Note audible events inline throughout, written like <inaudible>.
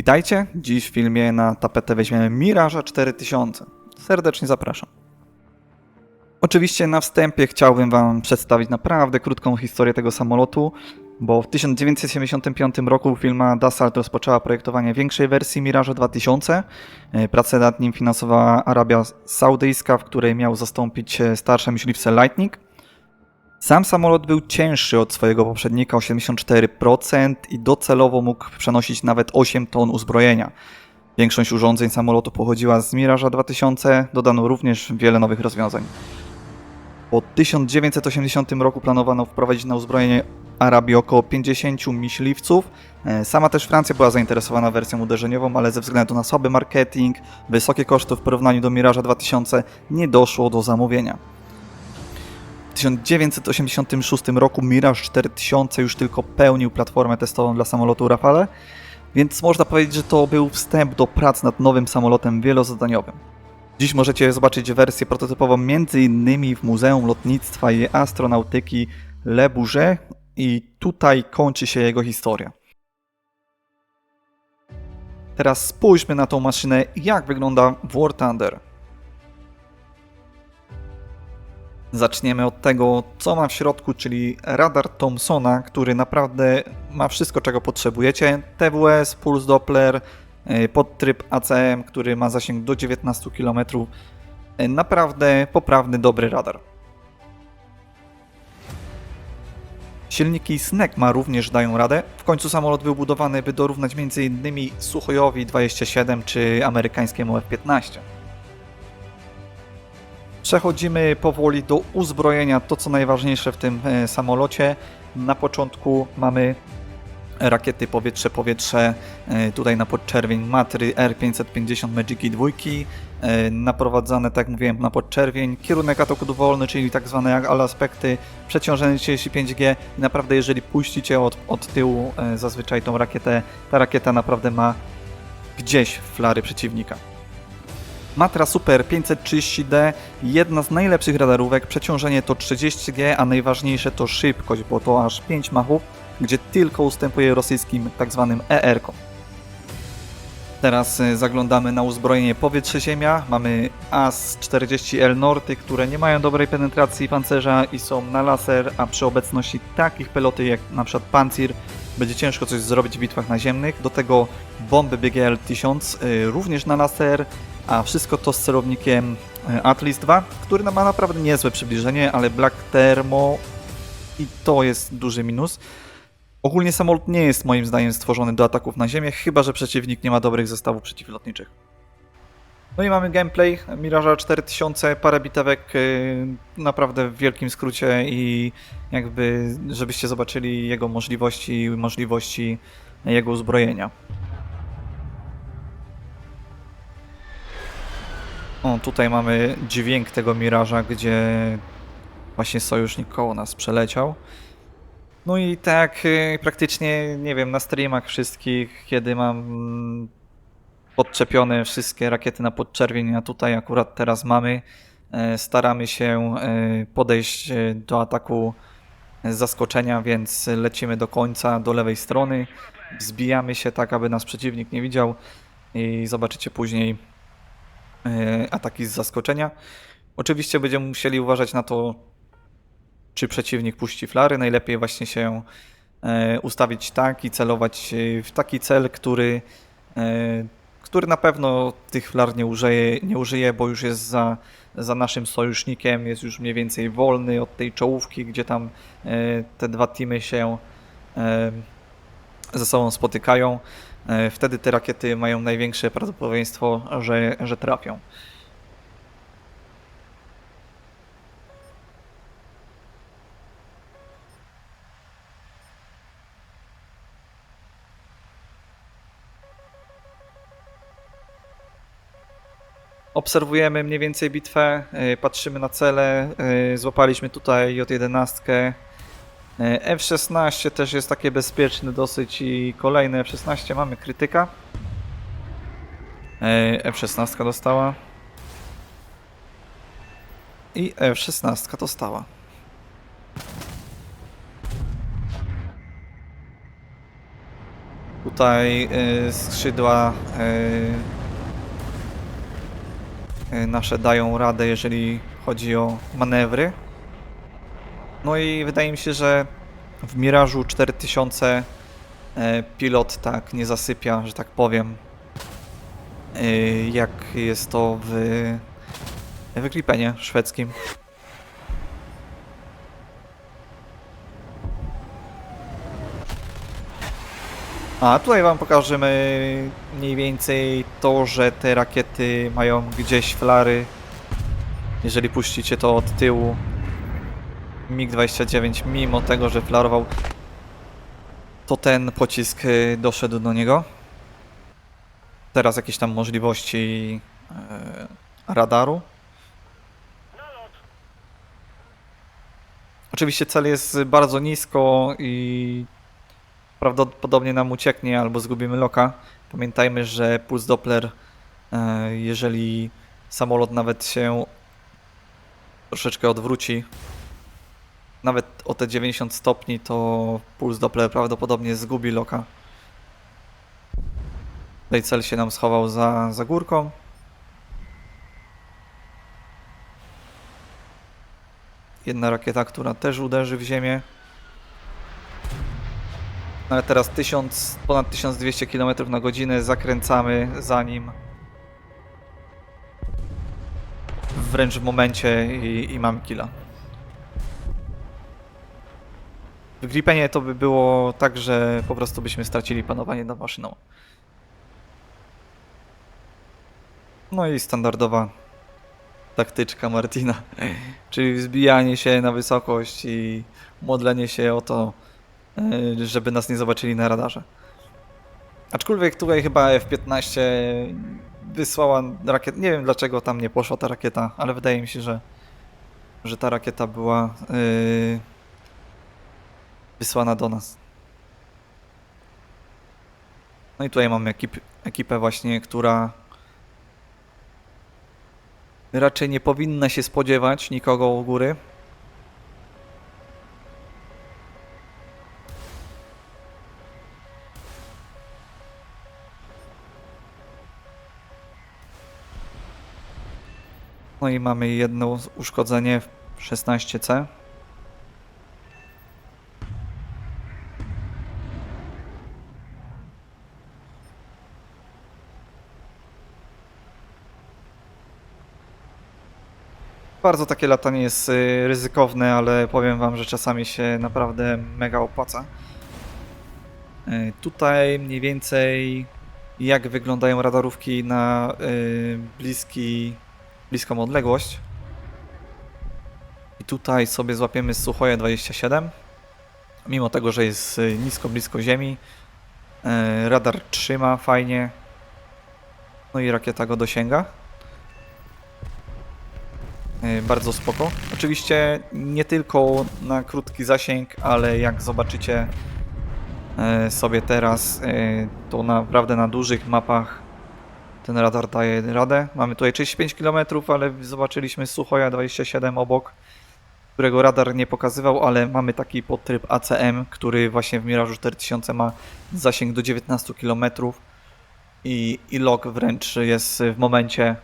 Witajcie, dziś w filmie na tapetę weźmiemy Miraża 4000. Serdecznie zapraszam. Oczywiście na wstępie chciałbym Wam przedstawić naprawdę krótką historię tego samolotu, bo w 1975 roku firma Dassault rozpoczęła projektowanie większej wersji Miraża 2000. E, Pracę nad nim finansowała Arabia Saudyjska, w której miał zastąpić e, starsze myśliwce Lightning. Sam samolot był cięższy od swojego poprzednika o 74% i docelowo mógł przenosić nawet 8 ton uzbrojenia. Większość urządzeń samolotu pochodziła z Miraża 2000, dodano również wiele nowych rozwiązań. Po 1980 roku planowano wprowadzić na uzbrojenie Arabii około 50 myśliwców. E, Sama też Francja była zainteresowana wersją uderzeniową, ale ze względu na słaby marketing, wysokie koszty w porównaniu do Miraża 2000 nie doszło do zamówienia. W 1986 roku Mirage 4000 już tylko pełnił platformę testową dla samolotu Rafale, więc można powiedzieć, że to był wstęp do prac nad nowym samolotem wielozadaniowym. Dziś możecie zobaczyć wersję prototypową m.in. w Muzeum Lotnictwa i Astronautyki Le Bourget i tutaj kończy się jego historia. Teraz spójrzmy na tą maszynę, jak wygląda War Thunder. Zaczniemy od tego, co ma w środku, czyli radar Thomsona, który naprawdę ma wszystko, czego potrzebujecie. TWS, Pulse Doppler, y, podtryb ACM, który ma zasięg do 19 km. Y, Naprawdę poprawny, dobry radar. Silniki Snecma również dają radę. W końcu samolot był budowany, by dorównać m.in. Suchojowi 27 czy amerykańskiemu F-15. Przechodzimy powoli do uzbrojenia, to co najważniejsze w tym e, samolocie. Na początku mamy rakiety powietrze-powietrze, e, tutaj na podczerwień Matry R550 Magiki 2, e, naprowadzane, tak jak mówiłem, na podczerwień, kierunek ataku dowolny, czyli tak zwane ale aspekty, przeciążenie 35G i naprawdę jeżeli puścicie od, od tyłu e, zazwyczaj tą rakietę, ta rakieta naprawdę ma gdzieś flary przeciwnika. Matra Super 530D, jedna z najlepszych radarówek, przeciążenie to 30G, a najważniejsze to szybkość, bo to aż 5 machów, gdzie tylko ustępuje rosyjskim tzw. ER-kom. Teraz y, zaglądamy na uzbrojenie powietrze-ziemia. Mamy AS-40L Norty, które nie mają dobrej penetracji pancerza i są na laser, a przy obecności takich peloty jak przykład Pancir będzie ciężko coś zrobić w bitwach naziemnych. Do tego bomby BGL-1000 y, również na laser, a wszystko to z celownikiem y, Atlas 2, który ma naprawdę niezłe przybliżenie, ale Black Thermo i to jest duży minus. Ogólnie samolot nie jest moim zdaniem stworzony do ataków na ziemię, chyba że przeciwnik nie ma dobrych zestawów przeciwlotniczych. No i mamy gameplay Miraża 4000, parę bitewek yy, naprawdę w wielkim skrócie i jakby żebyście zobaczyli jego możliwości i możliwości jego uzbrojenia. O, tutaj mamy dźwięk tego Miraża, gdzie właśnie sojusznik koło nas przeleciał. No i tak y, praktycznie, nie wiem, na streamach wszystkich, kiedy mam podczepione wszystkie rakiety na podczerwień, a tutaj akurat teraz mamy, e, staramy się e, podejść e, do ataku z zaskoczenia, więc lecimy do końca, do lewej strony, wzbijamy się tak, aby nas przeciwnik nie widział i zobaczycie później ataki z zaskoczenia. Oczywiście będziemy musieli uważać na to, czy przeciwnik puści flary. Najlepiej właśnie się e, ustawić tak i celować e, w taki cel, który, e, który na pewno tych flar nie użyje, nie użyje bo już jest za, za naszym sojusznikiem, jest już mniej więcej wolny od tej czołówki, gdzie tam e, te dwa teamy się e, ze sobą spotykają. E, wtedy te rakiety mają największe prawdopodobieństwo, że, że trafią. Obserwujemy mniej więcej bitwę, y, patrzymy na cele, y, złapaliśmy tutaj J11. Y, F-16 też jest takie bezpieczne dosyć i kolejne F-16 mamy krytyka. Y, F-16 dostała. I F-16 dostała. tutaj y, skrzydła nasze dają radę, jeżeli chodzi o manewry. No i wydaje mi się, że w Mirażu 4000 e, pilot tak nie zasypia, że tak powiem, y, jak jest to w, w Eklipenie szwedzkim. A tutaj wam pokażemy mniej więcej to, że te rakiety mają gdzieś flary. Jeżeli puścicie to od tyłu, MiG-29, mimo tego, że flarował, to ten pocisk y, doszedł do niego. Teraz jakieś tam możliwości e, radaru. Oczywiście cel jest bardzo nisko i prawdopodobnie nam ucieknie albo zgubimy loka. Pamiętajmy, że puls Doppler, e, jeżeli samolot nawet się troszeczkę odwróci, nawet o te 90 stopni, to puls Doppler prawdopodobnie zgubi loka. Tutaj cel się nam schował za, za górką. Jedna rakieta, która też uderzy w ziemię. Ale teraz 1000, ponad 1200 km na godzinę zakręcamy za nim. Wręcz w momencie i, i mam killa. W Gripenie to by było tak, że po prostu byśmy stracili panowanie nad maszyną. No i standardowa taktyczka Martina, <laughs> czyli wzbijanie się na wysokość i modlenie się o to, e, żeby nas nie zobaczyli na radarze. Aczkolwiek tutaj chyba F-15 wysłała rakietę. Nie wiem dlaczego tam nie poszła ta rakieta, ale wydaje mi się, że, że ta rakieta była yy, wysłana do nas. No i tutaj mamy ekip, ekipę właśnie, która raczej nie powinna się spodziewać nikogo u góry. No i mamy jedno uszkodzenie w 16C. Bardzo takie latanie jest y, ryzykowne, ale powiem wam, że czasami się naprawdę mega opłaca. Y, Tutaj mniej więcej jak wyglądają radarówki na y, bliski, bliską odległość. I tutaj sobie złapiemy Suchoje 27. Mimo tego, że jest nisko, blisko ziemi. Radar trzyma fajnie. No i rakieta go dosięga. Y, Bardzo spoko. Oczywiście nie tylko na krótki zasięg, ale jak zobaczycie y, sobie teraz, y, to naprawdę na dużych mapach ten radar daje radę. Mamy tutaj 35 km, ale zobaczyliśmy Suchoja 27 obok, którego radar nie pokazywał, ale mamy taki podtryb ACM, który właśnie w Mirażu 4000 ma zasięg do 19 km i, i log wręcz jest w momencie,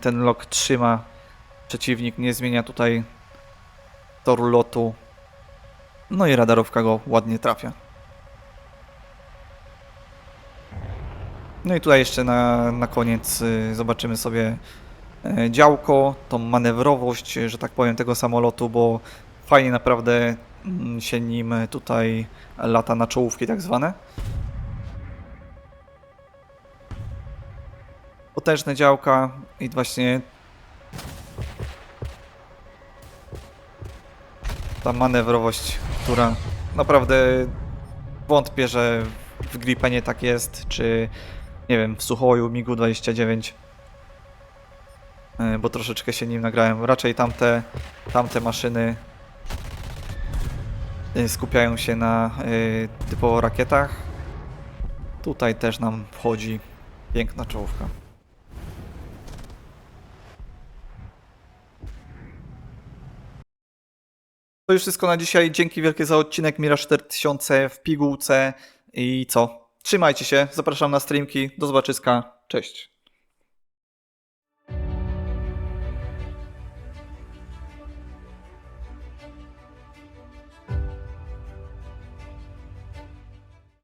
ten log trzyma przeciwnik, nie zmienia tutaj toru lotu. No i radarówka go ładnie trafia. No i tutaj jeszcze na, na koniec y, zobaczymy sobie e, działko, tą manewrowość, że tak powiem, tego samolotu, bo fajnie naprawdę mm, się nim tutaj lata na czołówki tak zwane. Potężne działka i właśnie ta manewrowość, która naprawdę wątpię, że w Gripenie tak jest, czy nie wiem, w Suchoju, Migu 29, e, bo troszeczkę się nim nagrałem. Raczej tamte, tamte maszyny e, skupiają się na e, typowo rakietach. Tutaj też nam wchodzi piękna czołówka. To już wszystko na dzisiaj. Dzięki wielkie za odcinek Mira 4000 w pigułce i co? Trzymajcie się, zapraszam na streamki, do zobaczyska, cześć.